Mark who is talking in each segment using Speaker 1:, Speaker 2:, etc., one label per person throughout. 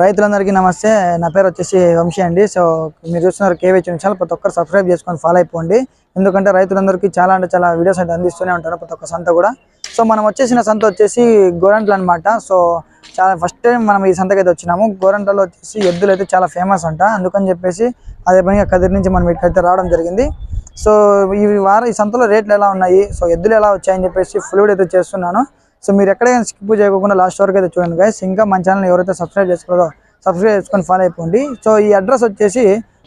Speaker 1: రైతులందరికీ నమస్తే. నా పేరు వచ్చేసి వంశీ అండి. సో మీరు చూస్తున్నారు కేవీ ఛానల్. ప్రతి ఒక్కరు సబ్స్క్రైబ్ చేసుకొని ఫాలో అయిపోండి. ఎందుకంటే రైతులందరికీ చాలా అంటే చాలా వీడియోస్ అయితే అందిస్తూనే ఉంటారు ప్రతి ఒక్క సంత కూడా. సో మనం వచ్చేసిన సంత వచ్చేసి గోరంట్లు అనమాట సో చాలా ఫస్ట్ టైం మనం ఈ సంతకి అయితే వచ్చినాము. గోరంట్లలో వచ్చేసి ఎద్దులు అయితే చాలా ఫేమస్ అంట. అందుకని చెప్పేసి అదే పనిగా కదిరి నుంచి మనం ఇక్కడైతే రావడం జరిగింది. సో ఈ వారం ఈ సంతలో రేట్లు ఎలా ఉన్నాయి? సో ఎద్దులు ఎలా వచ్చాయని చెప్పేసి ఫుల్ అయితే చేస్తున్నాను. సో మీరు ఎక్కడైనా స్కిప్ చేయకుండా లాస్ట్ వరకు అయితే చూడండి గైస్ ఇంకా మన ఛానల్ ఎవరైతే సబ్స్క్రైబ్ చేసుకోలేదో సబ్స్క్రైబ్ చేసుకొని ఫాలో అయిపోండి. సో ఈ అడ్రస్ వచ్చేసి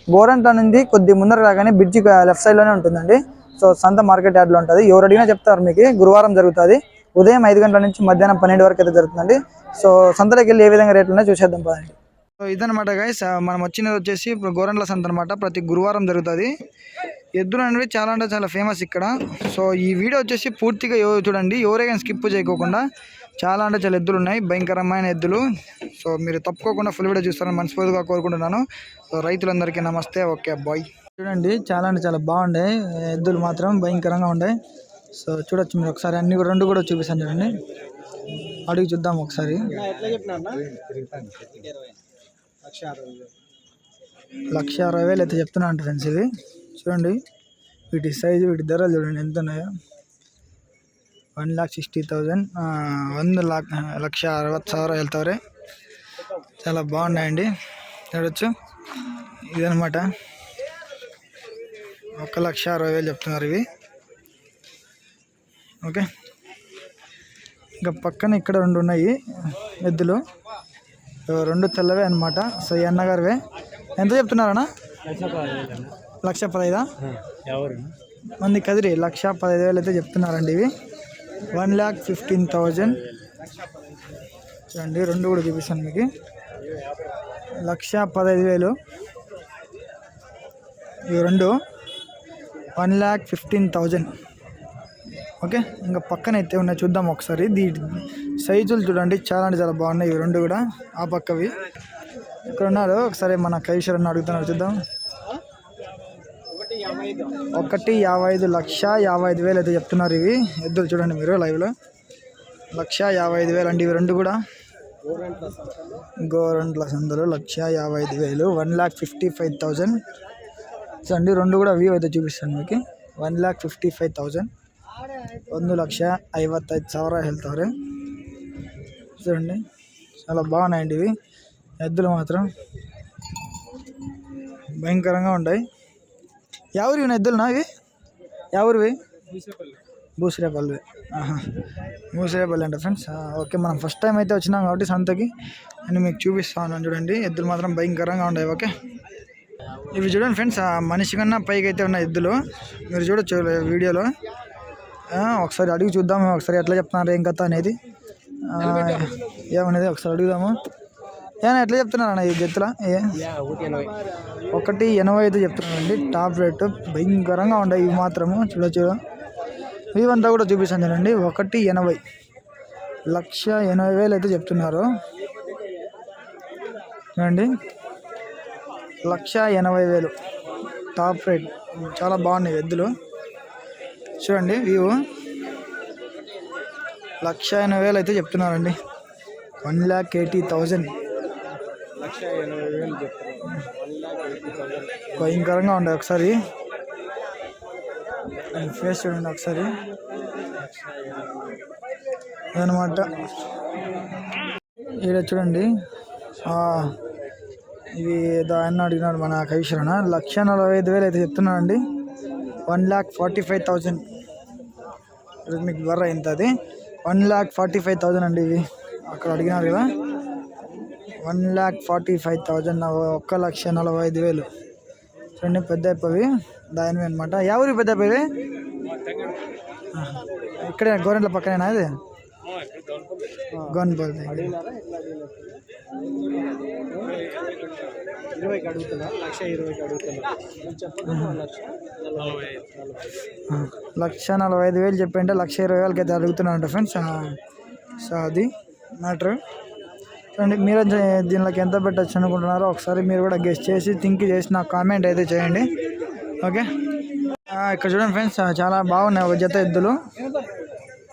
Speaker 1: గోరంట్ల నుండి కొద్ది ముందర రాగానే బ్రిడ్జి లెఫ్ట్ సైడ్లోనే ఉంటుందండి. సో సంత మార్కెట్ యార్డ్లో ఉంటుంది. ఎవరు అడిగినా చెప్తారు మీకు. గురువారం జరుగుతుంది. ఉదయం ఐదు గంటల నుంచి మధ్యాహ్నం పన్నెండు వరకు అయితే జరుగుతుందండి. సో సంతలోకి వెళ్ళి ఏ విధంగా రేట్లు ఉన్నాయో చూసేద్దాం పదండి. సో ఇదనమాట గైస్ మనం వచ్చినది వచ్చేసి గోరంట్ల సంత అనమాట ప్రతి గురువారం జరుగుతుంది. ఎద్దులు అనేవి చాలా అంటే చాలా ఫేమస్ ఇక్కడ. సో ఈ వీడియో వచ్చేసి పూర్తిగా ఎవ- చూడండి ఎవరైనా స్కిప్ చేయకోకుండా చాలా అంటే చాలా ఎద్దులు ఉన్నాయి భయంకరమైన ఎద్దులు. సో మీరు తప్పుకోకుండా ఫుల్ వీడియో చూస్తారని మనస్ఫూర్తిగా కోరుకుంటున్నాను. సో రైతులందరికీ నమస్తే ఓకే బాయ్ చూడండి చాలా అంటే చాలా బాగుండే ఎద్దులు మాత్రం భయంకరంగా ఉండే. సో చూడొచ్చు మీరు ఒకసారి అన్ని కూడా- రెండు కూడా చూపిస్తాను చూడండి. అడిగి చూద్దాం ఒకసారి. లక్ష అరవై వేలు అయితే చెప్తున్నా అంటే ఫ్రెండ్స్ ఇది. చూడండి. వీటి సైజు వీటి ధర చూడండి. ఎంత ఉన్నాయో. One lakh sixty thousand. వంద లాక్ లక్ష అరవై సవర వెళ్తారే చాలా బాగున్నాయండి. చూడొచ్చు. ఇదనమాట ఒక లక్ష అరవై వేలు చెప్తున్నారు ఇవి. ఓకే. ఇంకా పక్కన ఇక్కడ రెండు ఉన్నాయి. ఎద్దులు. రెండు తెల్లవే అనమాట సో ఈ అన్నగారివే. ఎంత చెప్తున్నారన్నా? లక్ష పదైదా
Speaker 2: ఎవరు?
Speaker 1: మంది కదిరి లక్ష పదహైదు వేలు అయితే చెప్తున్నారండి ఇవి. One lakh fifteen thousand. చూడండి రెండు కూడా చూపిస్తాను మీకు. లక్ష పదహైదు వేలు. ఇవి రెండు. One lakh fifteen thousand. Okay ఇంకా పక్కన అయితే ఉన్నాయి చూద్దాం ఒకసారి. దీ సైజులు చూడండి చాలా అంటే చాలా బాగున్నాయి ఇవి రెండు కూడా. ఆ పక్కవి. ఇక్కడ ఉన్నారు ఒకసారి మన కైశ్వరన్న అడుగుతున్నారు చూద్దాం. ఒకటి యాభై ఐదు లక్ష యాభై ఐదు వేలు అయితే చెప్తున్నారు ఇవి ఎద్దులు చూడండి మీరు లైవ్లో లక్ష యాభై ఐదు వేలు అండి ఇవి రెండు కూడా గోరంట్ల సందులు లక్ష యాభై ఐదు వేలు one lakh fifty five thousand అండి రెండు కూడా వ్యూ అయితే చూపిస్తాను మీకు one lakh fifty five thousand ಒಂದು లక్ష ఐవత్తైదు ಸಾವಿರ ಹೇಳ್ತವ್ರೆ చూడండి చాలా బాగున్నాయండి ఇవి ఎద్దులు మాత్రం భయంకరంగా ఉంటాయి ఎవరు ఇవి ఎద్దులునా ఇవి ఎవరివి బూసిరేపల్లి ఆహా బూసిరేపల్లి అంటే ఫ్రెండ్స్ ఓకే మనం ఫస్ట్ టైం అయితే వచ్చినాం కాబట్టి సంతకి అని మీకు చూపిస్తా ఉన్నాను చూడండి ఎద్దులు మాత్రం భయంకరంగా ఉన్నాయి ఓకే ఇవి చూడండి ఫ్రెండ్స్ మనిషి కన్నా పైకి అయితే ఉన్న ఎద్దులు మీరు చూడొచ్చు వీడియోలో ఒకసారి అడిగి చూద్దాము ఒకసారి ఎట్లా చెప్తున్నారు ఏం కథ అనేది ఏమనేది ఒకసారి అడుగుదాము ఏనా ఎట్లా చెప్తున్నారు అన్న ఈ జత్తుల? ఏ? ఒకటి ఎనభై అయితే చెప్తున్నారండి. టాప్ రేటు భయంకరంగా ఉన్నాయి ఇవి మాత్రము. చూడొచ్చు ఇవంతా కూడా చూపిస్తాను చూడండి. ఒకటి ఎనభై. లక్ష ఎనభై వేలు అయితే చెప్తున్నారు. చూడండి. లక్ష ఎనభై వేలు. టాప్ రేట్ చాలా బాగున్నాయి ఎద్దులు. చూడండి వ్యూ లక్ష ఎనభై వేలు అయితే చెప్తున్నారండి. వన్ ల్యాక్ ఎయిటీ థౌజండ్ భయంకరంగా ఉండే ఒకసారి. ఫేస్ చూడండి ఒకసారి. అనమాట ఈడ చూడండి. ఇవి ఏదో ఆయన అడిగినాడు మన కవిశ్వరణ లక్ష నలభై ఐదు వేలు అయితే చెప్తున్నానండి one lakh forty five thousand. మీకు బర్ర ఎంత అది one lakh forty five thousand అండి ఇవి. అక్కడ అడిగినారు కదా. One lakh forty five thousand ఒక్క లక్ష నలభై ఐదు వేలు. చూడండి పెద్ద అయిపోయి దానివి అనమాట ఎవరి పెద్ద అయిపోయి ఇక్కడే గవర్నమెంట్ పక్కనేనా అది గవర్నమెంట్
Speaker 2: ఇరవైకి అడుగుతున్నా లక్ష ఇరవైకి అడుగుతున్నా లక్ష నలభై
Speaker 1: ఐదు వేలు చెప్పంటే లక్ష ఇరవై వేలకి అయితే అడుగుతున్నాను ఫ్రెండ్స్ సో అది మ్యాటర్. చూడండి మీరు దీనిలోకి ఎంత పెట్టచ్చు అనుకుంటున్నారో ఒకసారి మీరు కూడా గెస్ట్ చేసి థింక్ చేసి నాకు కామెంట్ అయితే చేయండి. ఓకే? ఇక్కడ చూడండి ఫ్రెండ్స్ చాలా బాగున్నాయి ఒక జత ఎద్దులు.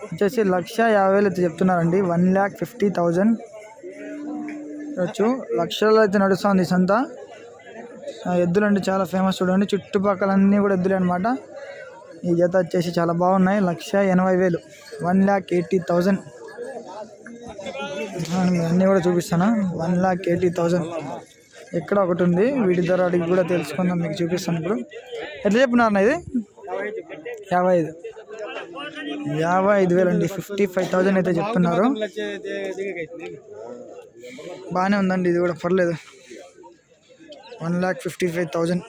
Speaker 1: వచ్చేసి లక్ష యాభై వేలు అయితే చెప్తున్నారండి. One lakh fifty thousand. చూడొచ్చు లక్షల్లో అయితే నడుస్తుంది సంత. ఆ, ఎద్దులు అంటే చాలా ఫేమస్ చూడండి. చుట్టుపక్కలన్నీ కూడా ఎద్దులే అనమాట ఈ జత వచ్చేసి చాలా బాగున్నాయి. లక్ష ఎనభై వేలు. One lakh eighty thousand. అన్నీ కూడా చూపిస్తాను? వన్ ల్యాక్ ఎయిటీ థౌజండ్ ఇక్కడ ఒకటి ఉంది. వీటి ధర అడిగి కూడా తెలుసుకుందాం మీకు చూపిస్తాను ఇప్పుడు. ఎట్లా చెప్పినారన్న ఇది? యాభై ఐదు. యాభై ఐదు వేలు అండి. ఫిఫ్టీ ఫైవ్ థౌజండ్ అయితే చెప్తున్నారు. బాగానే ఉందండి ఇది కూడా పర్లేదు. One lakh fifty five thousand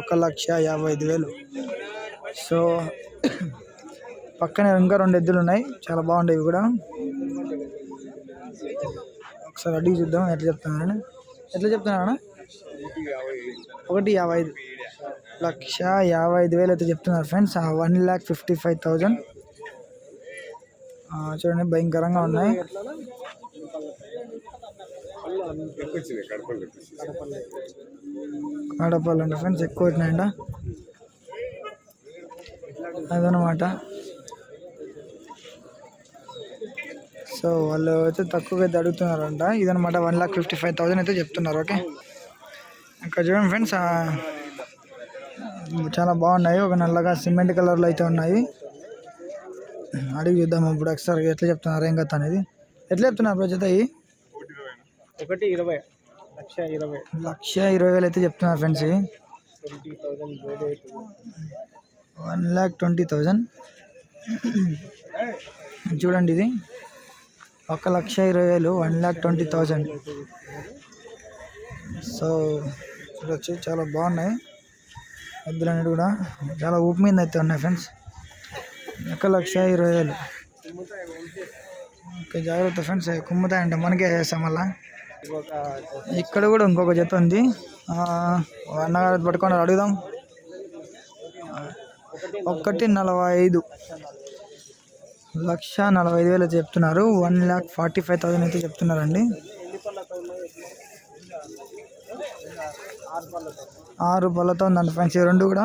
Speaker 1: ఒక లక్ష యాభై ఐదు వేలు. సో పక్కనే ఇంకా రెండు ఎద్దులు ఉన్నాయి. చాలా బాగుండేవి కూడా. ఒకసారి అడిగి చూద్దాం ఎట్లా చెప్తున్నారని ఎట్లా చెప్తున్నారన్న ఒకటి యాభై ఐదు. లక్ష యాభై ఐదు వేలు అయితే చెప్తున్నారు friends one lakh fifty five thousand. చూడండి భయంకరంగా ఉన్నాయి. కడపాలండి ఫ్రెండ్స్ ఎక్కువ వచ్చినాయంట అదనమాట సో వాళ్ళు అయితే తక్కువగా అయితే అడుగుతున్నారంట. ఇదనమాట one lakh fifty five thousand అయితే చెప్తున్నారు ఓకే? ఇక్కడ చూడండి ఫ్రెండ్స్ చాలా బాగున్నాయి. ఒక నల్లగా సిమెంట్ కలర్లో అయితే ఉన్నాయి. అడిగి చూద్దాం ఇప్పుడు ఒకసారి ఎట్లా చెప్తున్నారు ఏం కథ అనేది. ఎట్లా చెప్తున్నారు బ్రో జత ఇవి
Speaker 2: ఒకటి ఇరవై లక్ష ఇరవై.
Speaker 1: లక్ష ఇరవై వేలు అయితే చెప్తున్నారు
Speaker 2: friends
Speaker 1: one lakh twenty thousand చూడండి ఇది. ఒక లక్ష ఇరవై వేలు one lakh twenty thousand. So చూడొచ్చు చాలా బాగున్నాయి. ఎద్దులు అనేది కూడా చాలా ఊపి మీద అయితే ఉన్నాయి ఫ్రెండ్స్. ఒక లక్ష ఇరవై వేలు. ఓకే జాగ్రత్త ఫ్రెండ్స్. కుమ్ముతాయంటే మనకే చేస్తాం మళ్ళా. ఇక్కడ కూడా ఇంకొక జత ఉంది. అన్నగారు పట్టుకొని అడుగుదాం. ఒకటి నలభై ఐదు. లక్ష నలభై ఐదు వేలు చెప్తున్నారు. One lakh forty five thousand అయితే చెప్తున్నారండి. ఆరు పళ్ళతో ఉందండి ఫ్రెండ్స్. రెండు కూడా.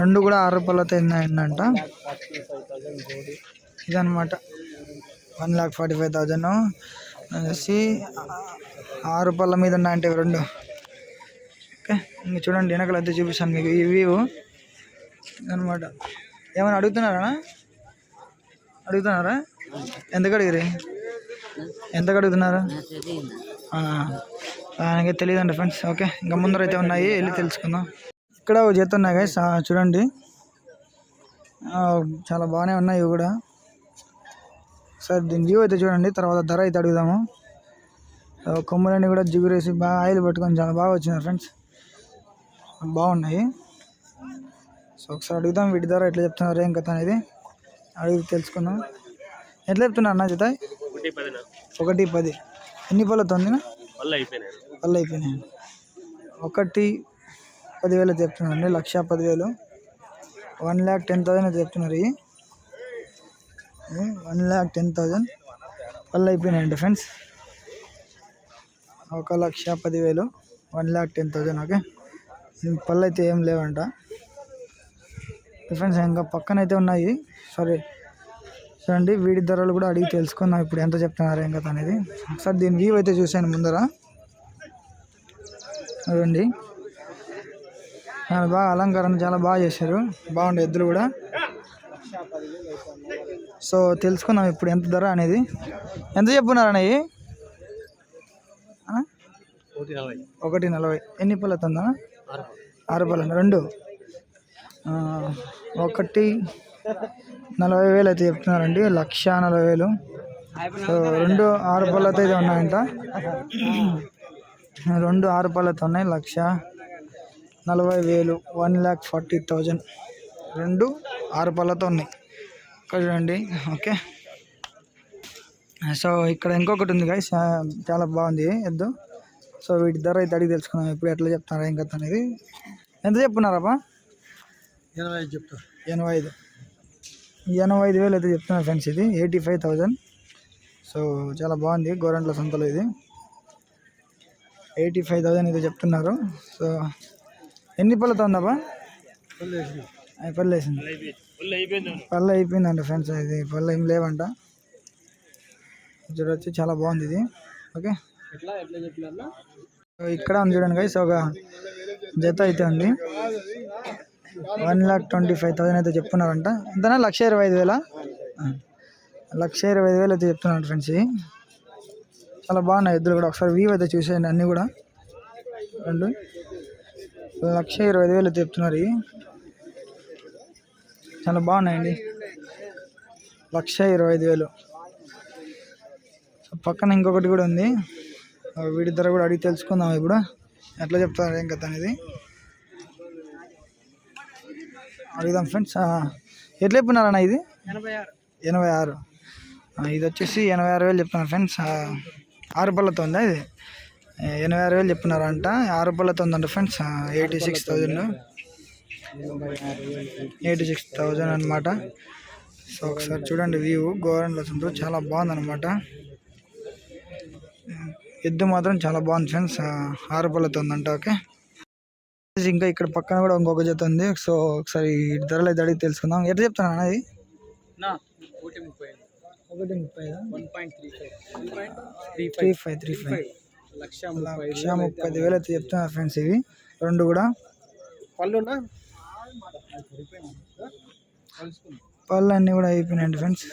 Speaker 1: రెండు కూడా ఆరు పళ్ళతో ఉన్నాయంట. ఇదనమాట one lakh forty five thousand అనేసి ఆరు పళ్ళ మీద ఉన్నాయంటే రెండు. ఓకే ఇంక చూడండి వెనకలు అయితే చూపిస్తాను మీకు ఈ వ్యూ. అనమాట ఏమైనా అడుగుతున్నారా అడుగుతున్నారా? ఎందుకు అడిగిరి ఎందుకు అడుగుతున్నారు? ఆయనకి తెలియదండి ఫ్రెండ్స్. ఓకే ఇంకా ముందర అయితే ఉన్నాయి వెళ్ళి తెలుసుకుందాం. ఇక్కడ ఒక జత ఉన్నాయి గైస్ చూడండి. చాలా బాగానే ఉన్నాయి ఇవి కూడా. సార్ దీని వ్యూ అయితే చూడండి తర్వాత ధర అయితే అడుగుదాము. కొమ్ములన్నీ కూడా జిగురేసి బాగా ఆయిల్ పట్టుకొని చాలా బాగా వచ్చినాయి ఫ్రెండ్స్. బాగున్నాయి. సో ఒకసారి అడుగుదాం వీటి ధర ఎట్లా చెప్తున్నారు ఏం కథ అనేది అడిగి తెలుసుకుందాం ఎట్లా చెప్తున్నారు అన్న జత?
Speaker 2: ఒకటి
Speaker 1: పది. ఎన్ని పళ్ళతో ఉంది పళ్ళు అయిపోయినాయి. ఒకటి పదివేలు చెప్తున్నారండి లక్ష పదివేలు. వన్ ల్యాక్ టెన్ అయితే చెప్తున్నారు ఇవి. వన్ ల్యాక్ టెన్ థౌసండ్ పళ్ళు అయిపోయినాయండి ఫ్రెండ్స్. ఒక లక్ష పదివేలు. One lakh ten thousand okay? పళ్ళు అయితే ఏం లేవంట. ఫ్రెండ్స్ ఇంకా పక్కన అయితే ఉన్నాయి. సారీ చూడండి వీడి ధరలు కూడా అడిగి తెలుసుకున్నాం ఇప్పుడు ఎంత చెప్తున్నారు ఏం అనేది. ఒకసారి దీని వ్యూ అయితే చూశాను ముందర. చూడండి చాలా బాగా అలంకరణ చాలా బాగా చేశారు. బాగుండే ఎద్దులు కూడా. సో తెలుసుకుందాం ఇప్పుడు ఎంత ధర అనేది. ఎంత చెప్పున్నారు అన్నయ్య
Speaker 2: ఒకటి నలభై.
Speaker 1: ఎన్ని పళ్ళు అవుతుందా
Speaker 2: ఆరు
Speaker 1: పళ్ళు. రెండు. ఒకటి నలభై వేలు అయితే చెప్తున్నారండి లక్ష నలభై వేలు సో రెండు ఆరు పళ్ళతో అయితే ఉన్నాయంట. రెండు ఆరు పళ్ళతో ఉన్నాయి లక్ష నలభై వేలు వన్ ల్యాక్ ఫార్టీ థౌజండ్. రెండు ఆరు పళ్ళతో ఉన్నాయి. ఇక్కడ చూడండి ఓకే. సో ఇక్కడ ఇంకొకటి ఉంది గైస్ చాలా బాగుంది ఎద్దు. సో వీటి ధర అయితే అడిగి తెలుసుకున్నాం ఇప్పుడు ఎట్లా చెప్తున్నారు కథ అనేది. ఎంత చెప్తున్నారప్పా
Speaker 2: ఎనభై ఐదు చెప్తా
Speaker 1: ఎనభై ఐదు. ఎనభై ఐదు వేలు అయితే చెప్తున్నా ఫ్రెండ్స్ ఇది. Eighty five thousand. సో చాలా బాగుంది. గోరంట్ల సంతలో ఇది. ఎయిటీ ఫైవ్ థౌజండ్ అయితే చెప్తున్నారు. సో ఎన్ని పళ్ళతో ఉందప్పా పళ్ళు వేసింది.
Speaker 2: అయిపోయింది
Speaker 1: పళ్ళు అయిపోయిందంట ఫ్రెండ్స్. ఇది పళ్ళు ఏం లేవంట. చూడొచ్చు చాలా బాగుంది ఇది. ఓకే? సో ఇక్కడ ఉంది చూడండి గైస్ ఒక జత అయితే ఉంది. One lakh twenty five thousand అయితే చెప్తున్నారంట. అంతనా లక్ష ఇరవై ఐదు వేల? లక్ష ఇరవై ఐదు వేలు అయితే చెప్తున్నారు ఫ్రెండ్స్ చాలా బాగున్నాయి ఇద్దరు కూడా. ఒకసారి వ్యూ అయితే చూసేయండి అన్నీ కూడా. రెండు. లక్ష ఇరవై ఐదు వేలు అయితే చెప్తున్నారు చాలా బాగున్నాయండి. లక్ష ఇరవై ఐదు వేలు. పక్కన ఇంకొకటి కూడా ఉంది. వీటి ధర కూడా అడిగి తెలుసుకుందాం ఇప్పుడు. ఎట్లా చెప్తారు ఏం కథ అనేది. అడుగుదాం ఫ్రెండ్స్. ఎట్లా చెప్పినారన్న ఇది?
Speaker 2: ఎనభై ఆరు.
Speaker 1: ఇది వచ్చేసి ఎనభై ఆరు వేలు చెప్తున్నారు ఫ్రెండ్స్. ఆ, ఆరు పళ్ళతో ఉందా ఇది? ఎనభై ఆరు వేలు చెప్తున్నారంట. ఆరు పళ్ళతో ఉందంట friends. Eighty six thousand eighty six thousand అనమాట సో ఒకసారి చూడండి వ్యూ గోరంలో ఉంటుంది చాలా బాగుందన్నమాట. ఎద్దు మాత్రం చాలా బాగుంది ఫ్రెండ్స్. ఆరు పళ్ళతో ఉందంట. ఓకే. ఇంకా ఇక్కడ పక్కన కూడా ఇంకొక జత ఉంది. సో ఒకసారి ధరలు అయితే అడిగి తెలుసుకుందాం. ఎట్లా చెప్తాను అన్నది
Speaker 2: నా ఒకటి ముప్పై త్రీ ఫైవ్.
Speaker 1: Three five.
Speaker 2: లక్ష ముప్పై
Speaker 1: ఐదు వేలు అయితే చెప్తున్నారు ఫ్రెండ్స్ ఇవి. రెండు కూడా.
Speaker 2: పళ్ళునా?
Speaker 1: పళ్ళు అన్నీ కూడా అయిపోయినాయండి ఫ్రెండ్స్.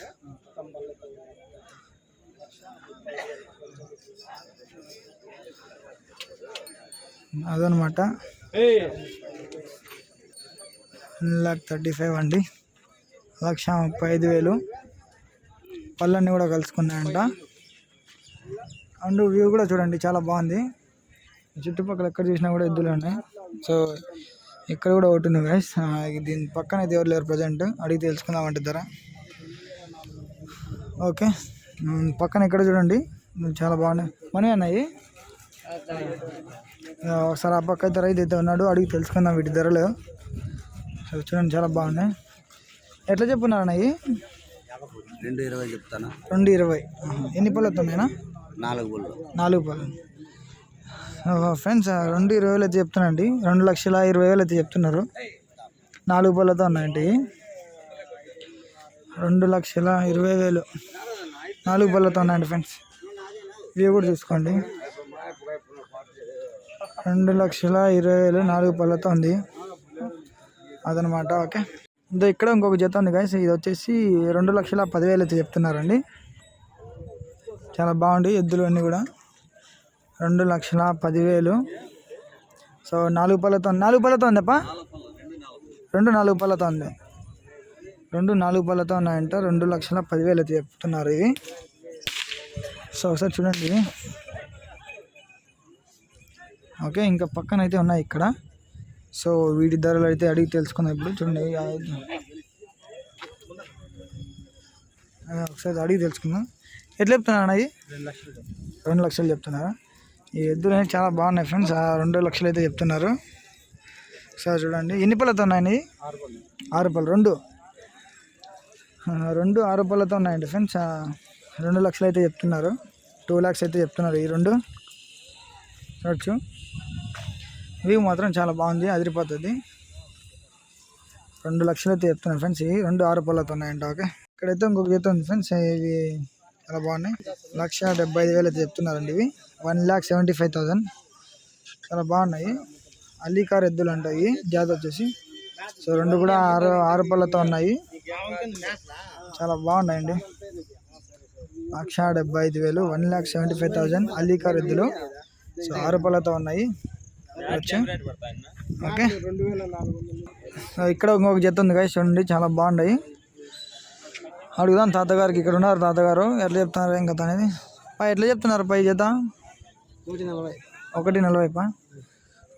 Speaker 1: అదనమాట. వన్ లాక్ థర్టీ ఫైవ్ అండి. లక్ష ముప్పై ఐదు వేలు. పళ్ళన్నీ కూడా కలుసుకున్నాయంట. అండ్ వ్యూ కూడా చూడండి చాలా బాగుంది. చుట్టుపక్కల ఎక్కడ చూసినా కూడా ఎద్దులు ఉన్నాయి. సో ఇక్కడ కూడా ఒకటి ఉంది గైస్ దీని పక్కన అయితే ఎవరు లేరు ప్రజెంట్ అడిగి తెలుసుకుందామంటే ధర ఓకే. పక్కన ఇక్కడ చూడండి. చాలా బాగున్నాయి. మనీ అన్నాయి? ఒకసారి ఆ పక్క అయితే రైతు అయితే ఉన్నాడు అడిగి తెలుసుకుందాం వీటి ధరలు. చూడండి చాలా బాగున్నాయి. ఎట్లా చెప్పున్నారు అన్నయ్యి
Speaker 3: రెండు ఇరవై చెప్తాను?
Speaker 1: రెండు ఇరవై. ఎన్ని పళ్ళు వస్తున్నాయినా
Speaker 3: నాలుగు బుల్లు
Speaker 1: నాలుగు పళ్ళు. ఫ్రెండ్స్ రెండు ఇరవై వేలు అయితే చెప్తున్నాండి రెండు లక్షల ఇరవై వేలు అయితే చెప్తున్నారు. నాలుగు పళ్ళతో ఉన్నాయండి రెండు లక్షల ఇరవై వేలు. నాలుగు పళ్ళతో ఉన్నాయండి ఫ్రెండ్స్. ఇవి కూడా చూసుకోండి. రెండు లక్షల ఇరవై వేలు నాలుగు పళ్ళతో ఉంది అదనమాట ఓకే. ఇంకా ఇక్కడ ఇంకొక జత ఉంది గాయస్ ఇది వచ్చేసి రెండు లక్షల పదివేలు అయితే చెప్తున్నారండి. చాలా బాగుంది ఎద్దులు అన్నీ కూడా. రెండు లక్షల పదివేలు. సో నాలుగు పళ్ళతో నాలుగు పళ్ళతో ఉందప్ప రెండు నాలుగు పళ్ళతో ఉంది రెండు నాలుగు పళ్ళతో ఉన్నాయంట రెండు లక్షల పదివేలు అయితే చెప్తున్నారు ఇవి సో ఒకసారి చూడండి. ఇవి ఓకే ఇంకా పక్కన అయితే ఉన్నాయి ఇక్కడ. సో వీటి ధరలు అయితే అడిగి తెలుసుకుందాం ఇప్పుడు. చూడండి ఒకసారి అడిగి తెలుసుకుందాం. ఎట్లా చెప్తున్నారు అన్నది
Speaker 2: రెండు లక్షలు
Speaker 1: చెప్తున్నారా. ఈ ఎద్దులు అనేవి చాలా బాగున్నాయి ఫ్రెండ్స్ ఆ రెండు లక్షలు అయితే చెప్తున్నారు. సార్ చూడండి ఎన్ని పళ్ళతో ఉన్నాయండి
Speaker 2: ఆరు పళ్ళు.
Speaker 1: రెండు. రెండు ఆరు పళ్ళతో ఉన్నాయండి ఫ్రెండ్స్ రెండు లక్షలు అయితే చెప్తున్నారు. టూ ల్యాక్స్ అయితే చెప్తున్నారు ఈ రెండు. చూడచ్చు. వ్యూ మాత్రం చాలా బాగుంది అదిరిపోతుంది. రెండు లక్షలైతే చెప్తున్నాను ఫ్రెండ్స్ ఇవి రెండు ఆరు పళ్ళతో ఉన్నాయంట ఓకే. ఇక్కడైతే ఇంకొక జత ఉంది ఫ్రెండ్స్ ఇవి చాలా బాగున్నాయి. లక్ష డెబ్బై ఐదు వేలు అయితే చెప్తున్నారండి ఇవి. One lakh seventy five thousand చాలా బాగున్నాయి. అల్లికార్ ఎద్దులు అంటాయి జాత వచ్చేసి. సో రెండు కూడా ఆరు ఆరు పళ్ళతో ఉన్నాయి. చాలా బాగున్నాయండి. లక్ష డెబ్బై ఐదు వేలు one lakh seventy five thousand Hallikar ఎద్దులు. సో ఆరు పళ్ళతో ఉన్నాయి. వచ్చి. ఓకే. ఇక్కడ ఇంకొక జత ఉంది guys చూడండి చాలా బాగున్నాయి. అడుగుదాం తాతగారికి ఇక్కడ ఉన్నారు తాతగారు. ఎట్లా చెప్తున్నారు ఏం కథ అనేది? పై ఎట్లా చెప్తున్నారు పై జత?
Speaker 2: నూటి నలభై.
Speaker 1: ఒకటి నలభై పా?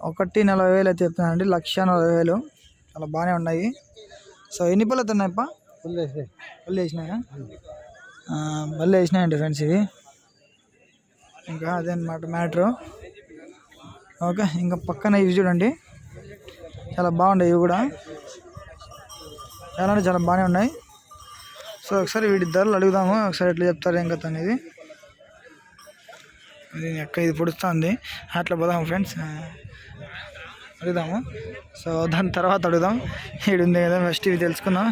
Speaker 1: ఒకటి నలభై వేలు అయితే చెప్తున్నానండి లక్ష నలభై వేలు. చాలా బాగానే ఉన్నాయి. సో ఎన్ని పళ్ళతో ఉన్నాయి పా? బళ్ళు వేసినాయా. ఆ, బళ్ళు వేసినాయండి ఫ్రెండ్స్ ఇవి. ఇంకా అదే అనమాట మ్యాటరు. ఓకే ఇంకా పక్కన ఇవి చూడండి. చాలా బాగున్నాయి ఇవి కూడా. చాలా అంటే చాలా బాగానే ఉన్నాయి. సో ఒకసారి వీటి ధరలు అడుగుదాము ఒకసారి ఎట్లా చెప్తారు ఏం కథ అనేది. ఎక్క ఇది పొడుస్తుంది. అట్లా పోదాము ఫ్రెండ్స్. అడుగుదాము. సో దాని తర్వాత అడుగుదాం. ఈడు ఉంది కదా ఫస్ట్ ఇవి తెలుసుకుందాం.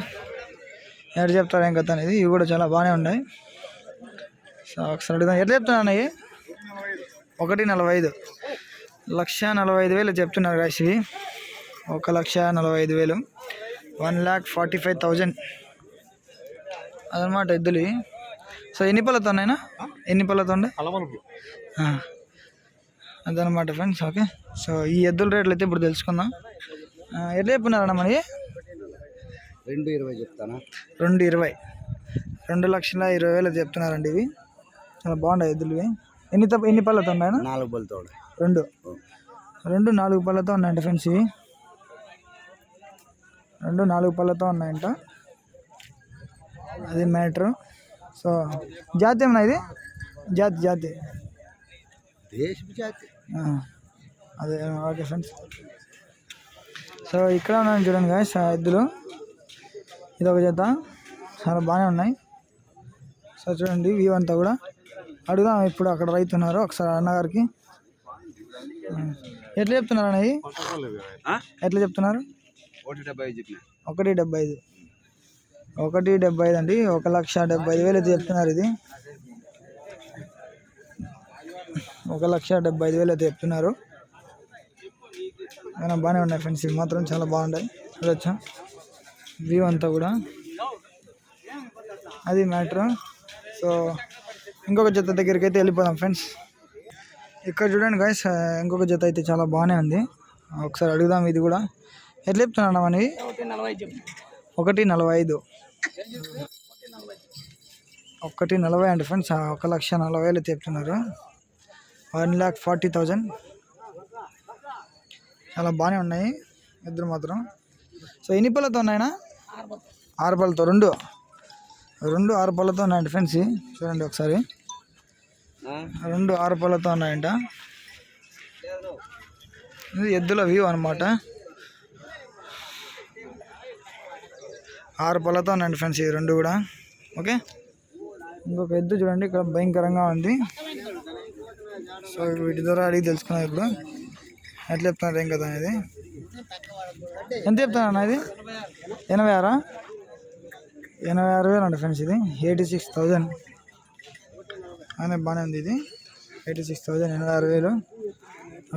Speaker 1: ఎట్లా చెప్తారు ఏం కథ అనేది. ఇవి కూడా చాలా బాగానే ఉన్నాయి. సో ఒకసారి అడుగుదాం. ఎట్లా చెప్తున్నాను అన్నయ్య? ఒకటి నలభై ఐదు లక్ష నలభై ఐదు వేలు చెప్తున్నారు guys ఇవి. ఒక లక్ష నలభై ఐదు వేలు. One lakh forty five thousand. అదనమాట ఎద్దులు. సో ఎన్ని పళ్ళతో ఉన్నాయినా ఎన్ని పళ్ళతో ఉండే. అదనమాట ఫ్రెండ్స్ ఓకే. సో ఈ ఎద్దుల రేట్లు అయితే ఇప్పుడు తెలుసుకుందాం. ఎట్లా చెప్పున్నారన్న మరి?
Speaker 3: రెండు ఇరవై చెప్తానా?
Speaker 1: రెండు ఇరవై. రెండు లక్షల ఇరవై వేలు చెప్తున్నారండి ఇవి. చాలా బాగున్నాయి ఎద్దులు ఇవి. ఎన్ని తప్ప ఎన్ని పళ్ళతో ఉన్నాయన్న
Speaker 3: నాలుగు బలతో
Speaker 1: రెండు. రెండు నాలుగు పళ్ళతో ఉన్నాయంట ఫ్రెండ్స్ ఇవి. రెండు నాలుగు పళ్ళతో ఉన్నాయంట. అది మ్యాటర్. సో జాతి ఏమన్నా ఇది? జాతి జాతి. అదే ఓకే ఫ్రెండ్స్. సో ఇక్కడ ఉన్నాను చూడండి గాయస్ ఎద్దులు. ఇది ఒక జత. చాలా బాగానే ఉన్నాయి. సో చూడండి వ్యూ అంతా కూడా. అడుగుదాం ఇప్పుడు అక్కడ రైతు ఉన్నారు ఒకసారి అన్నగారికి ఎట్లా చెప్తున్నారు అన్నయ్య ఎట్లా చెప్తున్నారు?
Speaker 3: ఒకటి డెబ్బై ఐదు
Speaker 1: ఒకటి డెబ్బై ఐదు. అండి ఒక లక్ష డెబ్బై ఐదు వేలు అయితే చెప్తున్నారు ఇది. ఒక లక్ష డెబ్బై ఐదు వేలు అయితే చెప్తున్నారు. అయినా బాగానే ఉన్నాయి ఫ్రెండ్స్ ఇవి మాత్రం చాలా బాగున్నాయి చూడొచ్చా? వ్యూ అంతా కూడా. అది మ్యాటర్. సో ఇంకొక జత దగ్గరికి అయితే వెళ్ళిపోదాం ఫ్రెండ్స్. ఇక్కడ చూడండి గాయస్ ఇంకొక జత అయితే చాలా బాగానే ఉంది. ఒకసారి అడుగుదాం ఇది కూడా. ఎట్లా చెప్తున్నాను మనవి?
Speaker 2: ఒకటి నలభై
Speaker 1: ఒకటి నలభై ఐదు. ఒకటి నలభై అండి ఫ్రెండ్స్. ఒక లక్ష నలభై వేలు చెప్తున్నారు. One lakh forty thousand. చాలా బాగానే ఉన్నాయి. ఇద్దరు మాత్రం. సో ఎన్ని పళ్ళతో ఉన్నాయన ఆరు పళ్ళతో. రెండు? రెండు ఆరు పళ్ళతో ఉన్నాయండి ఫ్రెండ్స్. చూడండి ఒకసారి. రెండు ఆరు పళ్ళతో ఉన్నాయంట. ఇది ఎద్దుల వ్యూ అనమాట ఆరు పళ్ళతో ఉన్నాయండి ఫ్రెండ్స్ ఈ రెండు కూడా. ఓకే? ఇంకొక ఎద్దు చూడండి ఇక్కడ భయంకరంగా ఉంది. సో వీటి ద్వారా అడిగి తెలుసుకున్నాం ఇప్పుడు. ఎట్లా చెప్తున్నారు ఏం కదా అనేది? ఎంత చెప్తున్నా అన్న ఇది? ఎనభై ఆరా? ఎనభై ఆరు వేలు అండి ఫ్రెండ్స్ ఇది. Eighty six thousand. అనే బాగానే ఉంది ఇది. ఎయిటీ సిక్స్ థౌజండ్ ఎనభై ఆరు వేలు.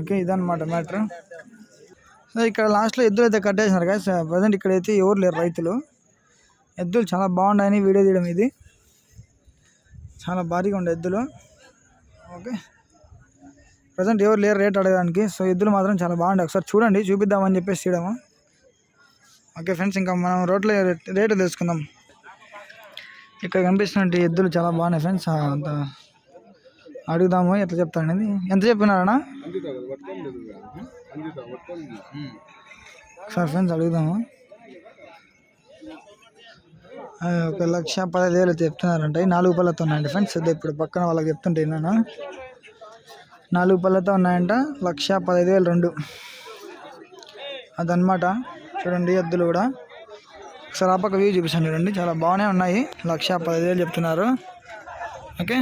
Speaker 1: ఓకే ఇదన్నమాట మ్యాటర్. సో ఇక్కడ లాస్ట్లో ఎద్దులు అయితే కట్టేసినారు కదా ప్రజెంట్ ఇక్కడైతే ఎవరు లేరు రైతులు. ఎద్దులు చాలా బాగున్నాయని వీడియో తీయడం ఇది. చాలా భారీగా ఉండే ఎద్దులు. ఓకే. ప్రజెంట్ ఎవరు లేరు రేట్ అడగడానికి. సో ఎద్దులు మాత్రం చాలా బాగుండే ఒకసారి చూడండి చూపిద్దామని చెప్పేసి తీయడము. ఓకే ఫ్రెండ్స్ ఇంకా మనం రోడ్లో రేటు తెలుసుకుందాం. ఇక్కడ కనిపిస్తున్నట్టు ఎద్దులు చాలా బాగున్నాయి ఫ్రెండ్స్ అంత అడుగుదాము ఎట్లా చెప్తాను అనేది. ఎంత చెప్పినారనా సార్ ఫ్రెండ్స్ అడుగుదాము. ఒక లక్ష పదహైదు వేలు చెప్తున్నారంట. ఈ నాలుగు పళ్ళతో ఉన్నాయండి ఫ్రెండ్స్ అదే ఇప్పుడు పక్కన వాళ్ళకి చెప్తుంటే నేను నాలుగు పళ్ళతో ఉన్నాయంట లక్ష పదహైదు వేలు రెండు. అదనమాట చూడండి ఎద్దులు కూడా. ఒకసారి ఆ పక్క వ్యూ చూపిస్తాను చూడండి. చాలా బాగానే ఉన్నాయి. లక్ష పదివేలు చెప్తున్నారు. ఓకే.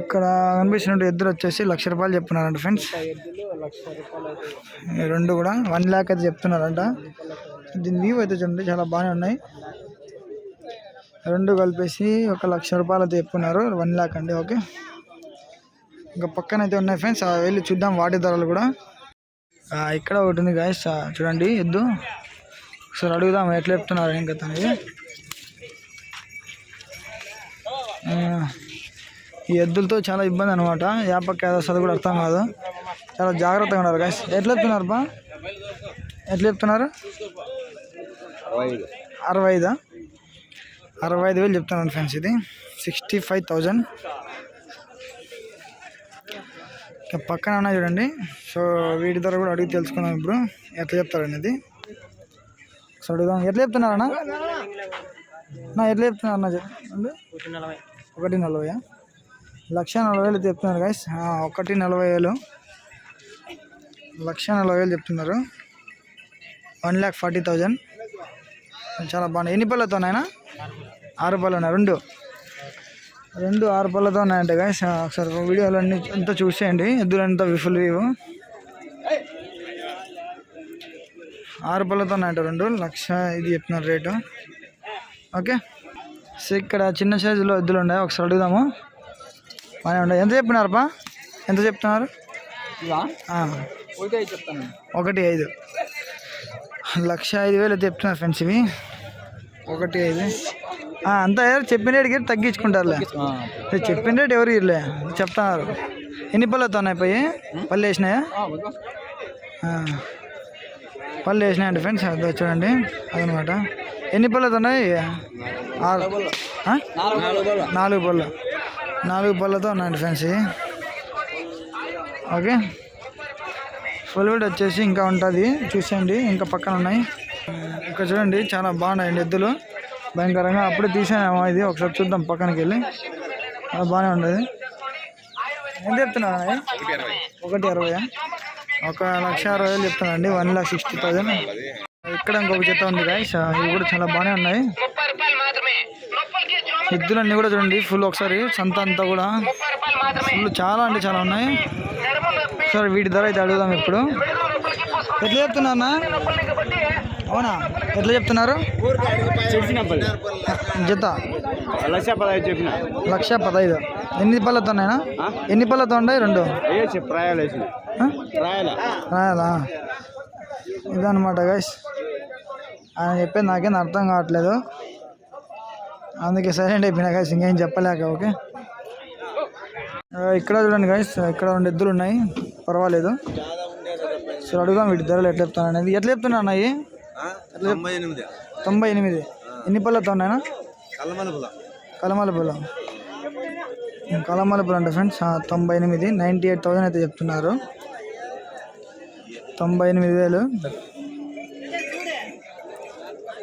Speaker 1: ఇక్కడ కనిపిస్తున్న ఎద్దులు వచ్చేసి లక్ష రూపాయలు చెప్తున్నారంట ఫ్రెండ్స్. రెండు కూడా వన్ ల్యాక్ అయితే చెప్తున్నారంట. దీని వ్యూ అయితే చూడండి చాలా బాగానే ఉన్నాయి. రెండు కలిపేసి ఒక లక్ష రూపాయలు అయితే చెప్పున్నారు వన్ ల్యాక్ అండి ఓకే. ఇంకా పక్కన అయితే ఉన్నాయి ఫ్రెండ్స్. ఆ వెళ్ళి చూద్దాం వాటి ధరలు కూడా. ఇక్కడ ఒకటి ఉంది గాయస్ చూడండి ఎద్దు. ఒకసారి అడుగుదాం ఎట్లా చెప్తున్నారు ఏం కథ అనేది ఈ ఎద్దులతో చాలా ఇబ్బంది అనమాట యాపక్క ఏదో కూడా అర్థం కాదు. చాలా జాగ్రత్తగా ఉన్నారు గాయస్ ఎట్లా చెప్తున్నారు బా ఎట్లా చెప్తున్నారు? అరవై ఐదా అరవై ఐదు వేలు చెప్తున్నాను ఫ్రెండ్స్ ఇది. Sixty five thousand. పక్కన ఉన్నాయి చూడండి. సో వీటి ద్వారా కూడా అడిగి తెలుసుకుందాం ఇప్పుడు. ఎట్లా చెప్తారు అనేది. ఒకసారి అడుగుదాం. ఎట్లా చెప్తున్నారన్నా నా ఎట్లా చెప్తున్నారు అన్న చెప్పండి
Speaker 2: ఒకటి నలభై
Speaker 1: నలభై లక్ష నలభై వేలు చెప్తున్నారు గైస్ ఒకటి నలభై వేలు లక్ష నలభై వేలు చెప్తున్నారు. One lakh forty thousand. చాలా బాగున్నాయి. ఎన్ని పళ్ళతో ఉన్నాయన్నా ఆరు పళ్ళు ఉన్నాయి రెండు? రెండు ఆరు పళ్ళతో ఉన్నాయంట గైస్ ఒకసారి వీడియోలు అంతా చూసేయండి. ఎద్దులంతా విఫుల్ వ్యూ ఆరు పళ్ళతో ఉన్నాయంట రెండు? లక్ష ఇది చెప్తున్నారు రేటు. ఓకే. సో ఇక్కడ చిన్న సైజులో ఎద్దులు ఉన్నాయి. ఒకసారి అడుగుదాము. బాగానే ఉండవు ఎంత చెప్పినారప్పా ఎంత చెప్తున్నారు?
Speaker 2: ఒకటే చెప్తాను.
Speaker 1: ఒకటి ఐదు. లక్ష ఐదు వేలు అయితే చెప్తున్నారు ఫ్రెండ్స్ ఇవి. ఒకటి ఐదు. అంతా చెప్పిన రేటుకి తగ్గించుకుంటారులే. చెప్పిన రేటు ఎవరు ఇర్లే చెప్తున్నారు. ఎన్ని పళ్ళతో ఉన్నాయి పోయి పళ్ళు వేసినాయా. పళ్ళు వేసినాయండి ఫ్రెండ్స్ అదో చూడండి అదనమాట. ఎన్ని పళ్ళతో ఉన్నాయి? ఆరు నాలుగు పళ్ళు. నాలుగు పళ్ళతో ఉన్నాయండి ఫ్రెండ్స్ ఓకే. ఫుల్ వీడ్ వచ్చేసి ఇంకా ఉంటుంది. చూసేయండి ఇంకా పక్కన ఉన్నాయి. ఇక్కడ చూడండి చాలా బాగున్నాయండి ఎద్దులు. భయంకరంగా అప్పుడే తీసాము ఇది. ఒకసారి చూద్దాం పక్కనకి వెళ్ళి. బాగానే ఉండదు ఎంత చెప్తున్నా ఒకటి అరవై ఒక లక్ష అరవై వేలు చెప్తానండి వన్ లాక్ సిక్స్టీ థౌజండ్. ఇక్కడ ఇంకొక జత ఉంది గాయస్ ఇవి కూడా చాలా బాగానే ఉన్నాయి. ఎద్దులన్నీ కూడా చూడండి ఫుల్ ఒకసారి సంత అంతా కూడా. ఫుల్ చాలా అంటే చాలా ఉన్నాయి. ఒకసారి వీటి ధర అయితే అడుగుదాం ఇప్పుడు. ఎట్లా చెప్తున్నా అవునా? ఎట్లా చెప్తున్నారు? జత?
Speaker 2: లక్ష పదహైదు చెప్పిన.
Speaker 1: లక్ష పదహైదు. ఎన్ని పళ్ళతో ఉన్నాయా ఎన్ని పళ్ళతో ఉన్నాయి? రెండు? రాయాలా ఇదన్నమాట గైస్ ఆయన చెప్పేది నాకేం అర్థం కావట్లేదు. అందుకే సైలెంట్ అయిపోయినా గైస్ ఇంకేం చెప్పలేక ఓకే ఇక్కడ చూడండి గైస్ ఇక్కడ రెండు ఎద్దులు ఉన్నాయి. పర్వాలేదు. సో అడుగుదాం వీటి ధరలు ఎట్లా చెప్తాను అనేది. ఎట్లా చెప్తున్నా అన్నయ్యి
Speaker 3: తొంభై ఎనిమిది.
Speaker 1: తొంభై ఎనిమిది. ఎన్ని పళ్ళతో ఉన్నాయనా
Speaker 3: కలమలుపుల
Speaker 1: కలమల పొలం. కలమల పొలం అంటే ఫ్రెండ్స్ తొంభై ఎనిమిది నైంటీ ఎయిట్ థౌసండ్ అయితే చెప్తున్నారు. తొంభై ఎనిమిది వేలు.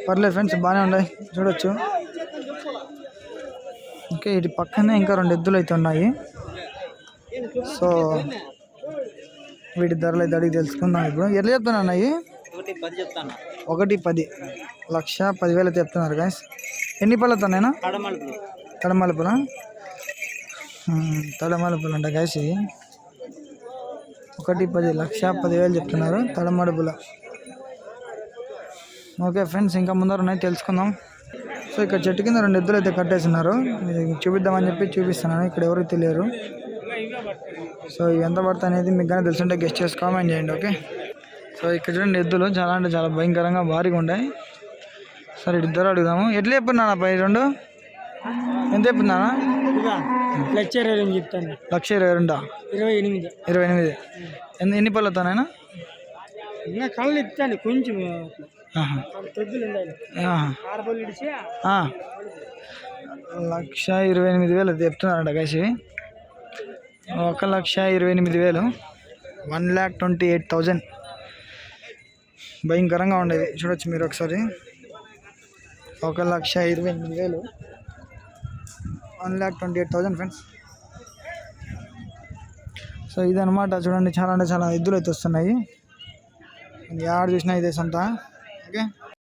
Speaker 1: పర్లేదు ఫ్రెండ్స్ బాగానే ఉన్నాయి. చూడొచ్చు. ఓకే ఇటు పక్కనే ఇంకా రెండు ఎద్దులు అయితే ఉన్నాయి. సో వీటి ధరలు అయితే అడిగి తెలుసుకుందాం ఇప్పుడు. ఎట్లా చెప్తున్నా అన్నయ్యి
Speaker 2: ఒకటి పది
Speaker 1: లక్ష పదివేలు చెప్తున్నారు గాయస్ ఎన్ని పళ్ళతో ఉన్నాయినా
Speaker 2: కడమలుపు
Speaker 1: తడమలుపుల తడమలుపులు అంట గాయస్ ఒకటి పది లక్ష పదివేలు చెప్తున్నారు తడమడుపుల ఓకే ఫ్రెండ్స్ ఇంకా ముందర ఉన్నాయి తెలుసుకుందాం. సో ఇక్కడ చెట్టు కింద రెండు ఎద్దులు అయితే కట్టేస్తున్నారు చూపిద్దామని చెప్పి చూపిస్తున్నాను ఇక్కడ ఎవరు తెలియరు. సో ఇవి ఎంత పడతాయి అనేది మీకు కానీ తెలుసుంటే గెస్ట్ చేసి కామెంట్ చేయండి ఓకే? సో ఇక్కడ చూడండి ఎద్దులు చాలా అంటే చాలా భయంకరంగా భారీగా ఉన్నాయి. సరే ఇద్దరు అడుగుదాము. ఎట్లా చెప్పున్నానా పై రెండు? ఎంత చెప్పున్నానా
Speaker 2: లక్ష ఇరవై ఎనిమిది చెప్తాను.
Speaker 1: లక్ష ఇరవై రెండా?
Speaker 2: ఇరవై ఎనిమిది.
Speaker 1: ఇరవై ఎనిమిది. ఎన్ని ఎన్ని పళ్ళతోనైనా
Speaker 2: ఇంకా కళ్ళు ఇస్తాను కొంచెం.
Speaker 1: లక్ష ఇరవై ఎనిమిది వేలు చెప్తున్నారంట కలిసి ఒక లక్ష ఇరవై ఎనిమిది వేలు. One lakh twenty eight thousand. భయంకరంగా ఉండేది. చూడొచ్చు మీరు ఒకసారి. ఒక లక్ష ఇరవై ఎనిమిది వేలు. One lakh twenty eight thousand friends. So ఇదనమాట చూడండి చాలా అంటే చాలా ఎద్దులు అయితే వస్తున్నాయి. యాడ్ చూసినా ఇదే సొంత. ఓకే?